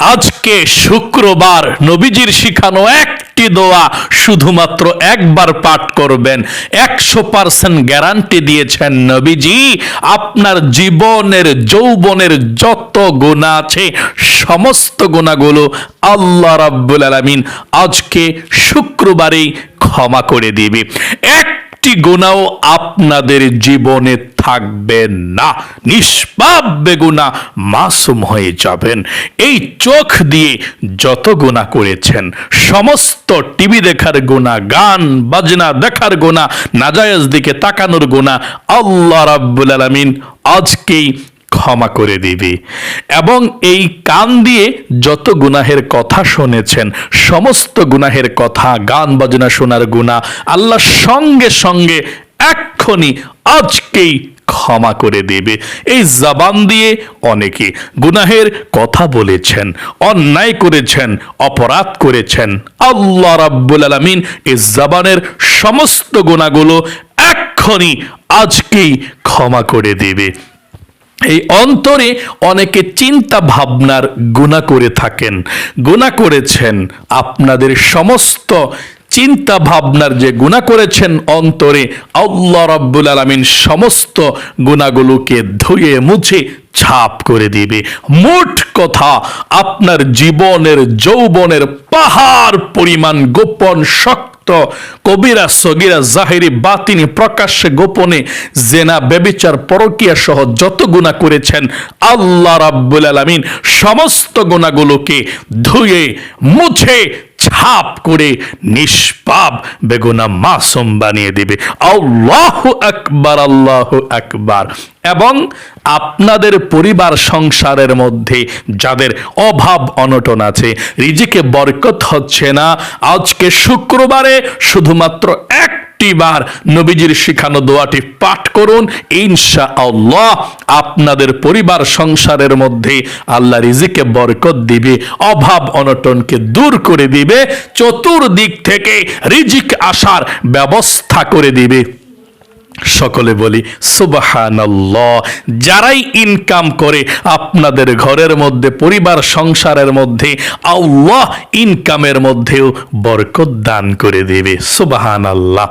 আজকে শুক্রবার নবীজির শিখানো একটি দোয়া শুধুমাত্র একবার পাঠ করবেন। একশো পার্সেন্ট গ্যারান্টি দিয়েছেন নবীজি। আপনার জীবনের, যৌবনের যত গুণা আছে, সমস্ত গুণাগুলো আল্লাহ রাব্বুল আলামিন আজকে শুক্রবারেই ক্ষমা করে দিবে। একটি গুণাও আপনাদের জীবনে থাকবে না। নিষ্পাপ বেগুনা মাসুম হয়ে যাবেন। এই চোখ দিয়ে যত গুণা করেছেন, সমস্ত টিভি দেখার গুণা গান, বাজনা দেখার গুণা নাজায়েজ দিকে তাকানোর গুণা আল্লাহ রাব্বুল আলামিন আজকেই ক্ষমা করে দিবে। এবং এই কান দিয়ে যত গুনাহের কথা শুনেছেন, সমস্ত গুনাহের কথা, গান, বাজনা শোনার গুণা আল্লাহ সঙ্গে সঙ্গে এক্ষুনি আজকেই ক্ষমা করে দেবে। এই জবান দিয়ে অনেকে গুনাহের কথা বলেছেন, অন্যায় করেছেন, অপরাধ করেছেন। আল্লাহ রাব্বুল আলামিন এই জবানের সমস্ত গুণাগুলো এক্ষুনি আজকেই ক্ষমা করে দেবে। এই অন্তরে অনেকে চিন্তা ভাবনার গুণা করে থাকেন গুণা করেছেন। আপনাদের সমস্ত চিন্তা ভাবনার যে গুণা করেছেন অন্তরে আল্লাহ রাব্বুল আলামিন সমস্ত গুণাগুলোকে ধুয়ে মুছে ছাপ করে দিবে। মোট কথা, আপনার জীবনের যৌবনের পাহাড় পরিমাণ গোপন, শক্ত, কবিরা সগিরা জাহেরি বাতিনি প্রকাশ্যে গোপনে জেনা বেবিচার পরকিয়া সহ যত গুণা করেছেন আল্লাহ রাব্বুল আলামিন সমস্ত গুণাগুলোকে ধুয়ে মুছে ছাপ করে নিষ্পাপ বেগুনা মাসুম বানিয়ে দেবে। আল্লাহ একবার আল্লাহ একবার এবং আপনাদের পরিবার সংসারের মধ্যে যাদের অভাব অনটন আছে, রিজিকে বরকত হচ্ছে না, আজকে শুক্রবারে শুধুমাত্র এক বার নবীজির শিখানো দোয়াটি পাঠ করুন ইনশা আল্লাহ আপনাদের পরিবার সংসারের মধ্যে আল্লাহ রিজিকে বরকত দিবে, অভাব অনটনকে দূর করে দিবে, চতুর্দিক থেকে রিজিক আসার ব্যবস্থা করে দিবে। সকলে বলি, সুবহানাল্লাহ। যারাই ইনকাম করে, আপনাদের ঘরের মধ্যে, পরিবার, সংসারের মধ্যে, আল্লাহ ইনকামের মধ্যেও বরকত দান করে দেবে। সুবহানাল্লাহ।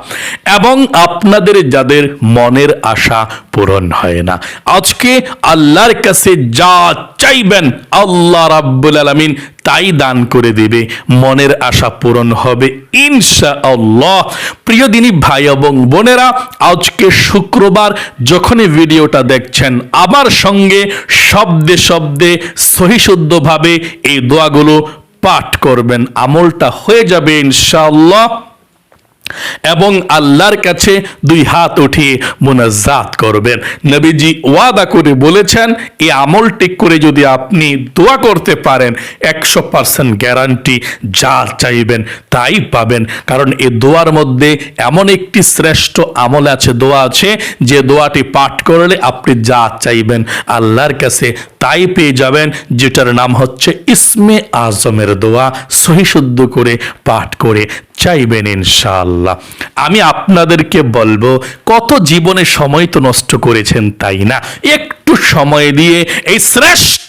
এবং আপনাদের যাদের মনের আশা পূরণ হয় না। আজকে আল্লাহর কাছে যা চাইবেন, আল্লাহ রাব্বুল আলামিন তাই দান করে দেবে। মনের আশা পূরণ হবে। ইনশা আল্লাহ প্রিয় দিনী ভাই এবং বোনেরা, আজকে শুক্রবার যখনই ভিডিওটা দেখছেন, আমার সঙ্গে শব্দে শব্দে, সহিশুদ্ধভাবে এই দোয়াগুলো পাঠ করবেন। আমলটা হয়ে যাবে ইনশাআল্লাহ। এবং আল্লাহর কাছে দুই হাত উঠিয়ে মোনাজাত করবেন। নবীজি ওয়াদা করে বলেছেন এই আমলটি করে যদি আপনি দোয়া করতে পারেন, একশো পার্সেন্ট গ্যারান্টি যা চাইবেন তাই পাবেন। কারণ এ দোয়ার মধ্যে এমন একটি শ্রেষ্ঠ আমল আছে, দোয়া আছে, যে দোয়াটি পাঠ করলে আপনি যা চাইবেন আল্লাহর কাছে তাই পেয়ে যাবেন, যেটার নাম হচ্ছে ইসমে আজমের দোয়া। সহিশুদ্ধ করে পাঠ করে চাইবেন ইনশাআল্লাহ। আমি আপনাদেরকে বলব, কত জীবনে সময় তো নষ্ট করেছেন তাই না? একটু সময় দিয়ে এই শ্রেষ্ঠ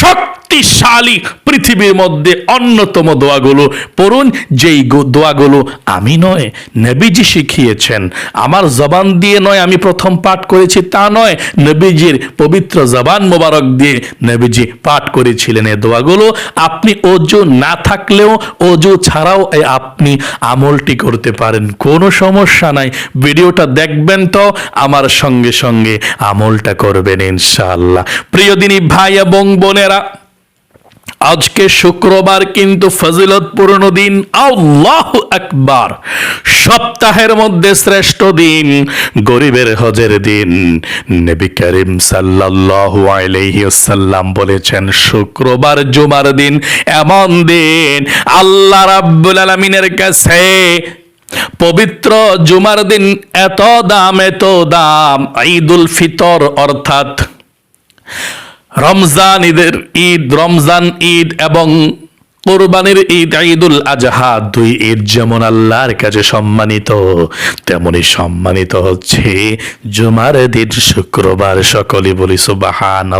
শক্তিশালী পৃথিবীর মধ্যে অন্যতম দোয়াগুলো পড়ুন। যেই দোয়াগুলো আমি নয়, নবীজি শিখিয়েছেন। আমার জবান দিয়ে নয় আমি প্রথম পাঠ করেছি, তা নয়। নবীজির পবিত্র জবান মোবারক দিয়ে নবীজি পাঠ করেছিলেন এই দোয়াগুলো। আপনি অজু না থাকলেও, অজু ছাড়াও আপনি আমলটি করতে পারেন। কোনো সমস্যা নাই। ভিডিওটা দেখবেন তো, আমার সঙ্গে সঙ্গে আমলটা করবেন ইনশাআল্লাহ। প্রিয় দিনী ভাই এবং বোনেরা, আজকে শুক্রবার কিন্তু ফজিলতপূর্ণ দিন। আল্লাহ সপ্তাহের মধ্যে শ্রেষ্ঠ দিন, গরিবের হজের দিন। নবী করিম সাল্লাল্লাহু বলেছেন, শুক্রবার জুমার দিন এমন দিন, আল্লাহ রাব্বুল আলামিনের কাছে পবিত্র জুমার দিন এত দাম এত দাম। ঈদুল ফিতর অর্থাৎ রমজান ঈদের ঈদ, রমজান ঈদ এবং কোরবানির ঈদ, ঈদুল আজহা দুই ঈদ যেমন আল্লাহর কাছে সম্মানিত, তেমনি সম্মানিত হচ্ছে জুমার দিন, শুক্রবার সকলে বলি সুবাহান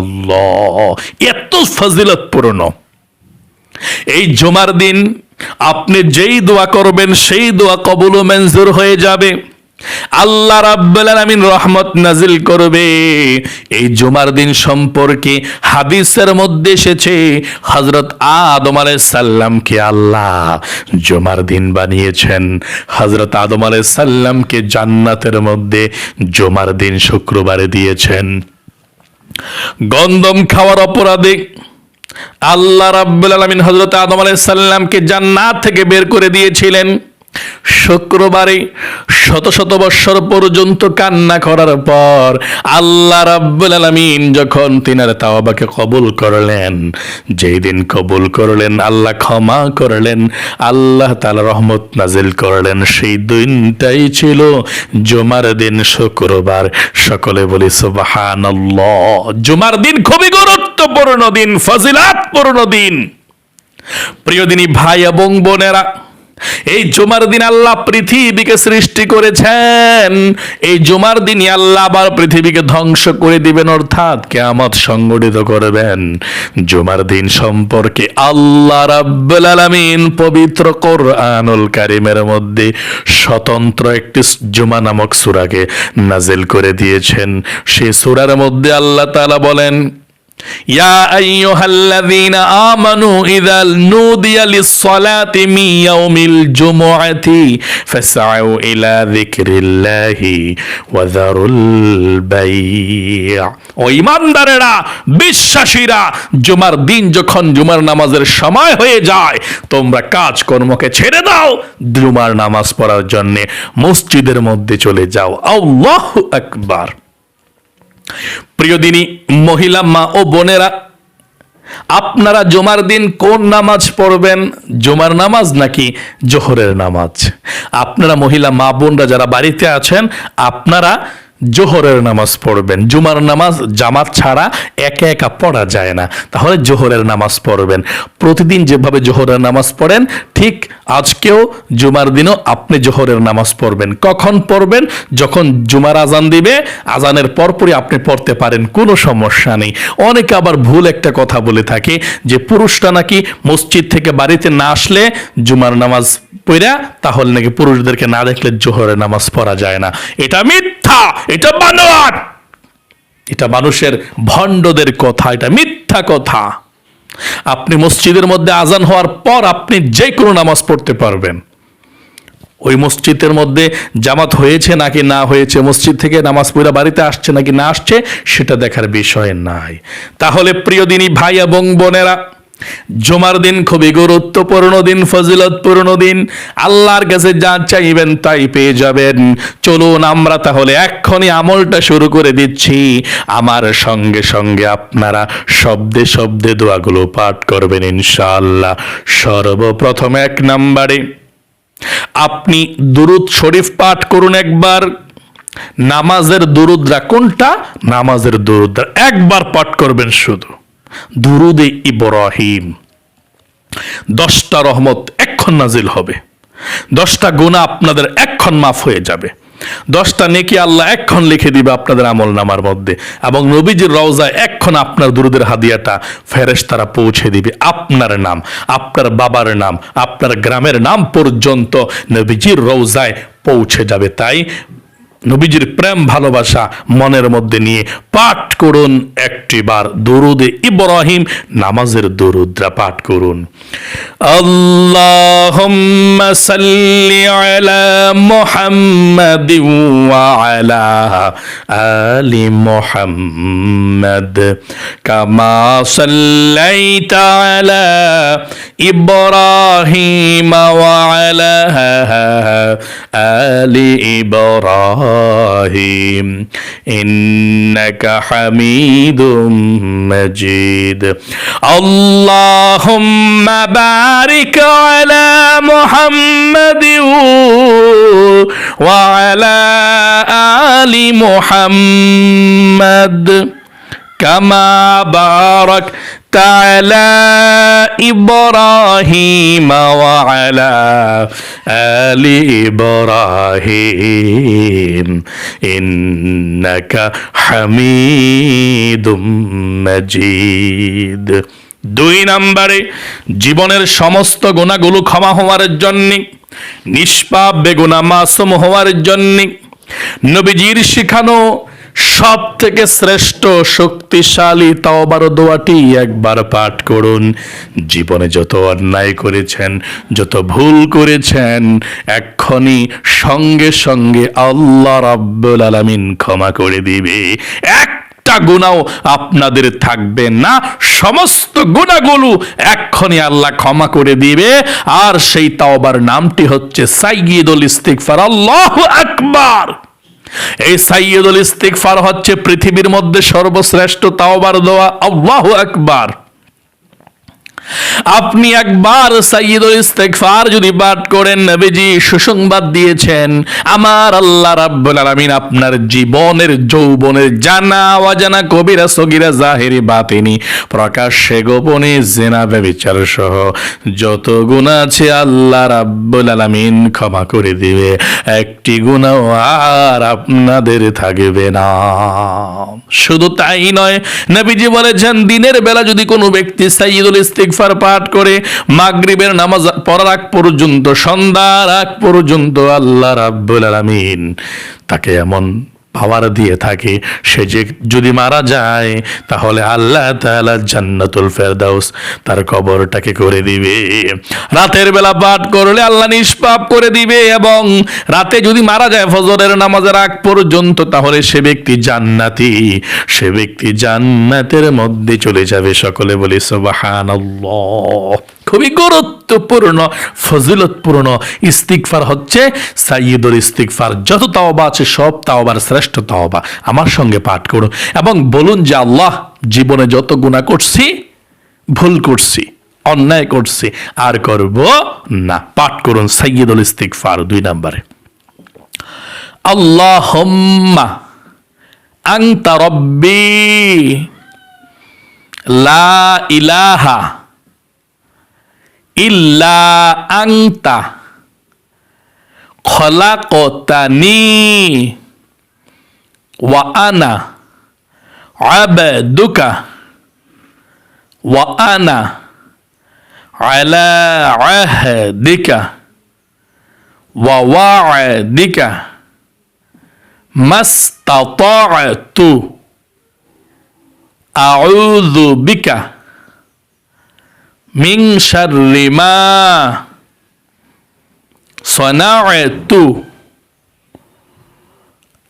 এত ফজিলতপূর্ণ। এই জুমার দিন আপনি যেই দোয়া করবেন, সেই দোয়া কবুল মঞ্জুর হয়ে যাবে। আল্লাহ রাব্বুল আলামিন রহমত নাজিল করবে। এই জুমার দিন সম্পর্কে হাদিসের মধ্যে এসেছে, হযরত আদম আলাইহিস সাল্লামকে আল্লাহ জুমার দিন বানিয়েছেন। হযরত আদম আলাইহিস সাল্লামকে জান্নাতের মধ্যে জুমার দিন শুক্রবারে দিয়েছেন। গন্ধম খাওয়ার অপরাধে আল্লাহ রাব্বুল আলামিন হযরত আদম আলাইহিস সাল্লামকে জান্নাত থেকে বের করে দিয়েছিলেন। শুক্রবারে শত শত বৎসর পর্যন্ত কান্না করার পর আল্লাহ রাব্বুল আলামিন যখন তিনার তাওবাকে কবুল করলেন, যেই দিন কবুল করলেন, আল্লাহ ক্ষমা করলেন, আল্লাহ তাআলা রহমত নাজিল করলেন, সেই দিনটাই ছিল জুমার দিন শুক্রবার। সকলে বলি, সুবহানাল্লাহ। জুমার দিন খুবই গুরুত্বপূর্ণ দিন, ফজিলাতপূর্ণ দিন। প্রিয় দিনী ভাই এবং বোনেরা এই জুমার দিন আল্লাহ পৃথিবীকে সৃষ্টি করেছেন। এই জুমার দিনই আল্লাহ আবার পৃথিবীকে ধ্বংস করে দিবেন, অর্থাৎ কেয়ামত সংগঠিত করবেন। জুমার দিন সম্পর্কে আল্লাহ রাব্বুল আলামিন পবিত্র কোরআনুল কারিমের মধ্যে স্বতন্ত্র একটি জুমা নামক সূরাকে নাজিল করে দিয়েছেন। সেই সূরার মধ্যে আল্লাহ তাআলা বলেন يا أيها الذين آمنوا إذا نودي للصلاة من يوم الجمعة فاسعوا إلى ذكر الله وذروا البيع ও ইমানদারেরা বিশ্বাসীরা জুমার দিন যখন জুমার নামাজের সময় হয়ে যায় তোমরা কাজ কর্মকে ছেড়ে দাও জুমার নামাজ পড়ার জন্য মসজিদের মধ্যে চলে যাও আল্লাহ আকবার প্রিয় দিনী, মহিলা মা ও বোনেরা, আপনারা জমার দিন কোন নামাজ পড়বেন? জমার নামাজ নাকি জোহরের নামাজ? আপনারা মহিলা মা বোনরা যারা বাড়িতে আছেন, আপনারা জোহরের নামাজ পড়বেন। জুমার নামাজ জামাত ছাড়া একা একা পড়া যায় না। তাহলে জোহরের নামাজ পড়বেন। প্রতিদিন যেভাবে জোহরের নামাজ পড়েন, ঠিক আজকেও জুমার দিনও আপনি জোহরের নামাজ পড়বেন। কখন পড়বেন? যখন জুমার আজান দিবে, আজানের পরপরই আপনি পড়তে পারেন, কোনো সমস্যা নেই। অনেকে আবার ভুল একটা কথা বলে থাকে যে, পুরুষরা নাকি মসজিদ থেকে বাড়িতে না আসলে জুমার নামাজ পড়া, তাহলে নাকি পুরুষদেরকে না দেখলে জোহরের নামাজ পড়া যায় না। এটা মিথ্যা! এটা বানোয়াট। এটা মানুষের ভণ্ডদের কথা, এটা মিথ্যা কথা। আপনি মসজিদের মধ্যে আজান হওয়ার পর আপনি যে কোনো নামাজ পড়তে পারবেন। ওই মসজিদের মধ্যে জামাত হয়েছে নাকি না হয়েছে, মসজিদ থেকে নামাজ পড়া বাড়িতে আসছে নাকি না আসছে, সেটা দেখার বিষয় নাই। তাহলে প্রিয় দিনী ভাই এবং বোনেরা জমার দিন খুবই গুরুত্বপূর্ণ দিন, ফজিলতপূর্ণ দিন। আল্লাহর কাছে যা চাইবেন তাই পেয়ে যাবেন। চলুন আমরা তাহলে এক্ষুনি আমলটা শুরু করে দিচ্ছি। আমার সঙ্গে সঙ্গে আপনারা শব্দে শব্দে দোয়াগুলো পাঠ করবেন ইনশাআল্লাহ। সর্বপ্রথম এক নাম্বারে, আপনি দুরুদ শরীফ পাঠ করুন একবার। নামাজের দুরুদরা কোনটা? নামাজের দুরুদরা। একবার পাঠ করবেন শুধু। দুরুদে ইব্রাহিম। দশটা রহমত এক্ষণ নাজিল হবে। দশটা গুণা আপনাদের এক্ষণ মাফ হয়ে যাবে। দশটা নেকি আল্লাহ এক্ষণ লিখে দিবে আপনাদের আমল নামার মধ্যে এবং নবীজির রওজায় এক্ষণ আপনার দুরুদের হাদিয়াটা ফেরেশ তারা পৌঁছে দিবে আপনার নাম, আপনার বাবার নাম, আপনার গ্রামের নাম পর্যন্ত নবীজির রওজায় পৌঁছে যাবে। তাই নবীজির প্রেম, ভালোবাসা মনের মধ্যে নিয়ে পাঠ করুন একটিবার। দরুদে ইব্রাহিম, নামাজের দরুদরা পাঠ করুন। সাল্লি আলা আলা কামা আলা ইব্রাহিম آل إبراهيم إنك حميد مجيد اللهم بارك على محمد وعلى آل محمد كما بارك تعالى إبراهيم وعلى আলি ইব্রাহিম, ইন্নাকা হামিদুম মাজিদ। দুই নাম্বারে, জীবনের সমস্ত গুণাগুলো ক্ষমা হওয়ার জন্যে, নিষ্পাপ বেগুনা মাসুম হওয়ার জন্যে, নবীজির শিখানো সব থেকে শ্রেষ্ঠ শক্তিশালী তাওবার দোয়াটি একবার পাঠ করুন। জীবনে যত অন্যায় করেছেন, যত ভুল করেছেন, এক্ষণি সঙ্গে সঙ্গে আল্লাহ রাব্বুল আলামিন ক্ষমা করে দিবে। এক একটা গুণাও আপনাদের থাকবে না। সমস্ত গুণাগুলো এক্ষণি আল্লাহ ক্ষমা করে দিবে। আর সেই তাওবার নামটি হচ্ছে সাইয়দুল ইস্তিগফার। আল্লাহু আকবার! এই সাইয়দুল ইস্তিকফার হচ্ছে পৃথিবীর মধ্যে সর্বশ্রেষ্ঠ তাওবার দোয়া। আল্লাহু আকবার। আপনি একবার সাইয়দুল ইস্তেগফার যদি পাঠ করেন, নবীজি সুসংবাদ দিয়েছেন, আমার আল্লাহ রাব্বুল আলামিন আপনার জীবনের যৌবনের জানা অজানা কবিরা সগিরা জাহেরি বাতিনি, প্রকাশ্যে গোপনে জেনা ব্যবিচার সহ যত গুণা আছে আল্লাহ রাব্বুল আলামিন ক্ষমা করে দিবে, একটি গুণাও আর আপনাদের থাকবে না। শুধু তাই নয়, নবীজি বলেছেন, দিনের বেলা যদি কোনো ব্যক্তি সাইয়দুল ইস্তিগফার পাঠ করে মাগরিবের নামাজ পড়ার আগ পর্যন্ত, সন্ধ্যার আগ পর্যন্ত আল্লাহ রাব্বুল আলামিন তাকে এমন পাওয়ার দিয়ে থাকে। সে যে যদি মারা যায়, তাহলে আল্লাহ জান্নাতুল ফেরদাউস তার কবরটাকে করে দিবে। রাতের বেলা পাঠ করলে আল্লাহ নিষ্পাপ করে দিবে এবং রাতে যদি মারা যায় ফজরের নামাজের আগ পর্যন্ত, তাহলে সে ব্যক্তি জান্নাতি। সে ব্যক্তি জান্নাতের মধ্যে চলে যাবে সকলে বলি, সুবহানাল্লাহ। খুবই গুরুত্বপূর্ণ, ফজিলতপূর্ণ ইস্তিকফার হচ্ছে সাইয়দুল ইস্তিকফার যত তাওবা আছে সব তাওবার শ্রেষ্ঠ তাওবা। আমার সঙ্গে পাঠ করুন এবং বলুন যে আল্লাহ জীবনে যত গুণা করছি, ভুল করছি, অন্যায় করছি, আর করব না। পাঠ করুন সাইয়দুল ইস্তিকফার দুই নম্বরে। আল্লাহুম্মা আনতা রব্বি লা ইলাহা ইল্লা আংতা খলাকতানি ওয়া আনা আবদুকা ওয়া আনা আলা আহদিকা ওয়া ওয়াদিকা মাস্তাতা'তু আউযু বিকা মিং শাররি মা সনা'তু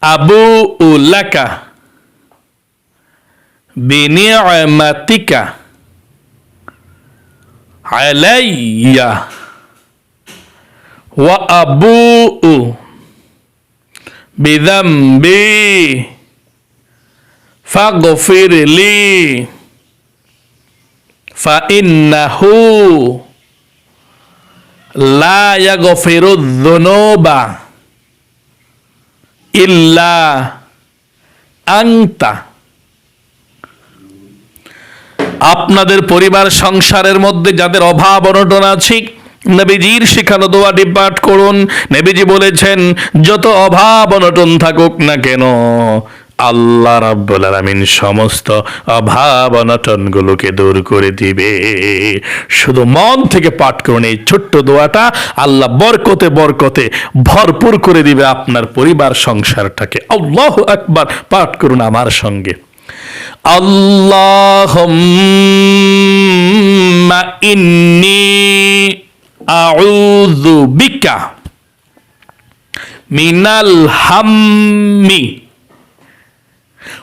আবু লাকা বিনি'মাতিকা আলাইয়া ওয়া আবু বিযামবি ফাগফির লি فإنه لا يغفر الذنوب إلا أنت আপনাদের পরিবার সংসারের মধ্যে যাদের অভাব অনটন আছে নবীজির শিখানো দোয়াটি পাঠ করুন নবীজি বলেছেন যত অভাব অনটন থাকুক না কেন আল্লাহ রাব্বুল আলামিন সমস্ত অভাব অনটনগুলোকে দূর করে দিবে। শুধু মন থেকে পাঠ করুন, এই ছোট্ট দোয়াটা আল্লাহ বরকতে বরকতে ভরপুর করে দিবে আপনার পরিবার সংসারটাকে। আল্লাহ একবার পাঠ করুন আমার সঙ্গে। আল্লাহুম্মা ইন্নি আউযু বিকা মিনাল হাম্মি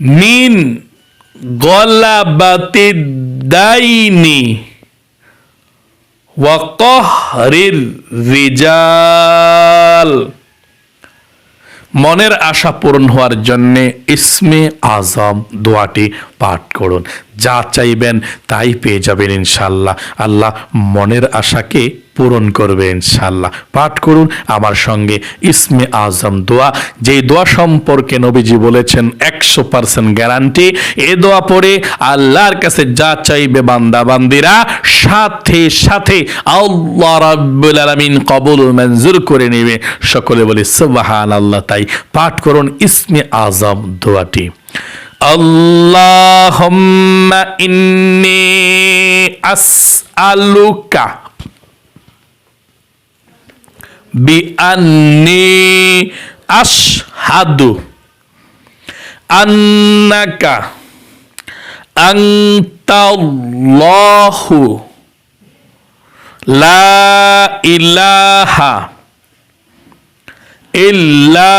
মিন গলাবাতি দাইনি ওয়াকহরির রিজাল। মনের আশা পূরণ হওয়ার জন্যে ইসমে আজম দোয়াটি পাঠ করুন। যা চাইবেন তাই পেয়ে যাবেন ইনশাল্লাহ। আল্লাহ মনের আশাকে পূরণ করবে ইনশাল্লাহ। পাঠ করুন আমার সঙ্গে ইসমে আজম দোয়া। যেই দোয়া সম্পর্কে নবীজি বলেছেন, একশো পার্সেন্ট গ্যারান্টি এ দোয়া পড়ে আল্লাহর কাছে যা চাইবে বান্দা, বান্দিরা, সাথে সাথে আল্লাহ রাব্বুল আলামিন কবুল মঞ্জুর করে নেবে। সকলে বলে সুবহান আল্লাহ তাই পাঠ করুন ইসমে আজম দোয়াটি। আল্লাহুম্মা ইন্নী আসআলুকা বিআন্নি আশহাদু আন্নাকা আনতাল্লাহু লা ইলাহা ইল্লা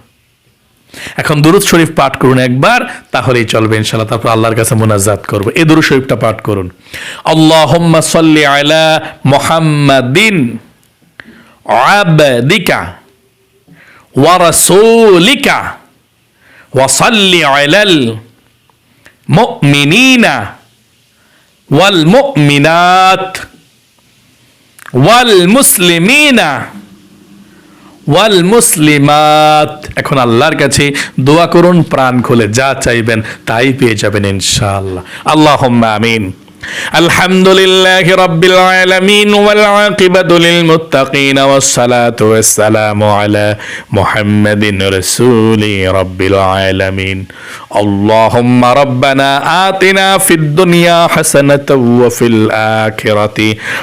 এখন দুরুদ শরীফ পাঠ করুন একবার, তাহলেই চলবে ইনশাআল্লাহ। তারপর আল্লাহর কাছে মোনাজাত করব। এই দুরুদ শরীফটা পাঠ করুন। আলা আবদিকা আলাল মুমিনিনা ওয়াল মুমিনাত ওয়াল মুসলিমিনা ওয়াল মুসলিমাত। এখন আল্লাহর কাছে দোয়া করুন, প্রাণ খুলে যা চাইবেন তাই পেয়ে যাবেন ইনশাআল্লাহ। আল্লাহ আমিন। الحمد لله رب العالمين والعاقبة للمتقين والصلاة والسلام على محمد رسول رب العالمين اللهم ربنا آتنا في الدنيا حسنة وفي الآخرة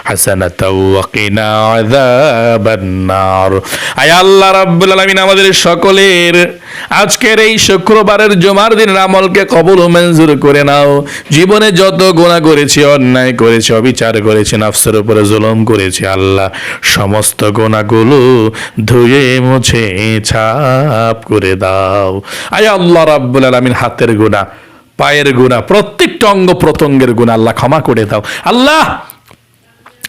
حسنة وقنا عذاب النار আয় আল্লাহ রাব্বুল আলামিন আমাদের সকলের আজকের এই শুক্রবারের জমার দিনের আমলকে কবুল ও মঞ্জুর করে নাও জীবনে যত গুনাহ করেছি, অন্যায় করেছি, অবিচার করেছি, নাফসের উপরে জুলম করেছি, আল্লাহ সমস্ত গোনাগুলো ধুয়ে, মুছে, ছাপ করে দাও। আয় আল্লাহ রাব্বুল আলামিন, হাতের গোনা পায়ের গুণা প্রত্যেকটা অঙ্গ প্রত্যঙ্গের গুণা আল্লাহ ক্ষমা করে দাও। আল্লাহ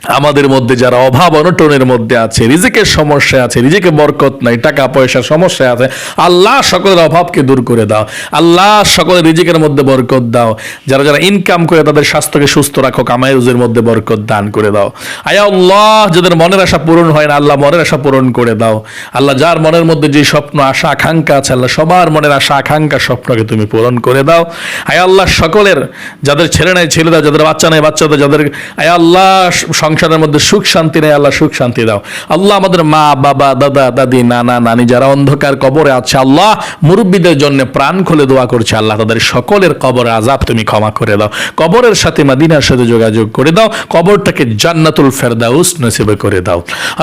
আমাদের মধ্যে যারা অভাব অনটনের মধ্যে আছে, রিজিকের সমস্যা আছে, রিজিকে বরকত নাই, টাকা পয়সার সমস্যা আছে, আল্লাহ সকলের অভাবকে দূর করে দাও। আল্লাহ সকলের রিজিকের মধ্যে বরকত দাও। যারা যারা ইনকাম করে তাদের স্বাস্থ্যকে সুস্থ রাখো কামাই রুজের মধ্যে বরকত দান করে দাও। আয়া আল্লাহ, যাদের মনের আশা পূরণ হয় না, আল্লাহ মনের আশা পূরণ করে দাও। আল্লাহ যার মনের মধ্যে যে স্বপ্ন, আশা, আকাঙ্ক্ষা আছে, আল্লাহ সবার মনের আশা, আকাঙ্ক্ষা স্বপ্নকে তুমি পূরণ করে দাও। আয়া আল্লাহ সকলের, যাদের ছেলে নাই ছেলে দাও যাদের বাচ্চা নাই বাচ্চা দাও যাদের, আয়া আল্লাহ সংসারের মধ্যে সুখ শান্তি নেই, আল্লাহ সুখ শান্তি দাও। আল্লাহ আমাদের মা, বাবা, দাদা, দাদি, নানা, নানি, যারা অন্ধকার কবরে আছে, আল্লাহ মুরব্বীদের জন্য প্রাণ খুলে দোয়া করছে, আল্লাহ তাদের সকলের কবরে আজাব তুমি ক্ষমা করে দাও। কবরের সাথে মাদিনার সাথে যোগাযোগ করে দাও, কবরটাকে জান্নাতুল ফেরদাউস নসিবে করে দাও।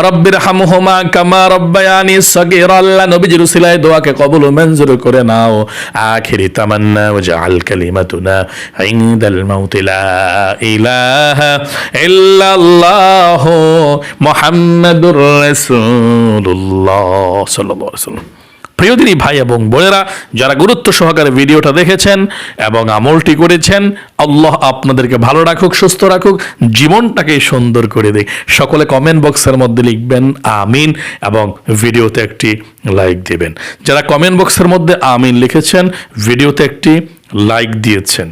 রব্বির হামহুমা কামা রব্বায়ানি সগীর আল্লাহ নবীজির উসিলায় দোয়াকে কবুল মঞ্জুর করে নাও। আখিরি তামান্না ওয়াজআল কালিমাতুনা ইনদাল মাউত লা ইলাহা ইল্লাল্লাহ। মুহাম্মাদুর সাল্লাল্লাহু আলাইহি ওয়াসাল্লাম। ভাই এবং বোনেরা, যারা গুরুত্ব সহকারে ভিডিওটা দেখেছেন এবং আমলটি করেছেন, আল্লাহ আপনাদেরকে ভালো রাখুক, সুস্থ রাখুক, জীবনটাকে সুন্দর করে দেয় সকলে কমেন্ট বক্সের মধ্যে লিখবেন, আমিন, এবং ভিডিওতে একটি লাইক দেবেন। যারা কমেন্ট বক্সের মধ্যে আমিন লিখেছেন, ভিডিওতে একটি লাইক দিয়েছেন।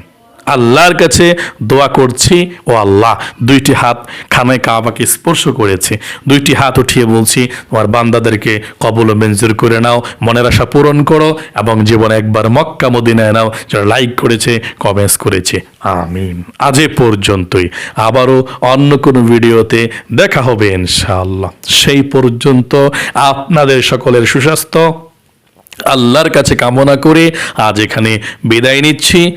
আল্লাহর কাছে দোয়া করছি, ও আল্লাহ, দুইটি হাত খানায় কাবাকে স্পর্শ করেছে। দুইটি হাত উঠিয়ে বলছি, তোমার বান্দাদেরকে কবল মঞ্জুর করে নাও, মনের আশা পূরণ করো এবং জীবনে একবার মক্কা মদিনায় নাও, যারা লাইক করেছে কমেন্টস করেছে। আমিন। আজ পর্যন্তই। আবারও অন্য কোনো ভিডিওতে দেখা হবে ইনশাআল্লাহ। সেই পর্যন্ত আপনাদের সকলের সুস্বাস্থ্য, আল্লাহর কাছে কামনা করে আজ এখানে বিদায় নিচ্ছি।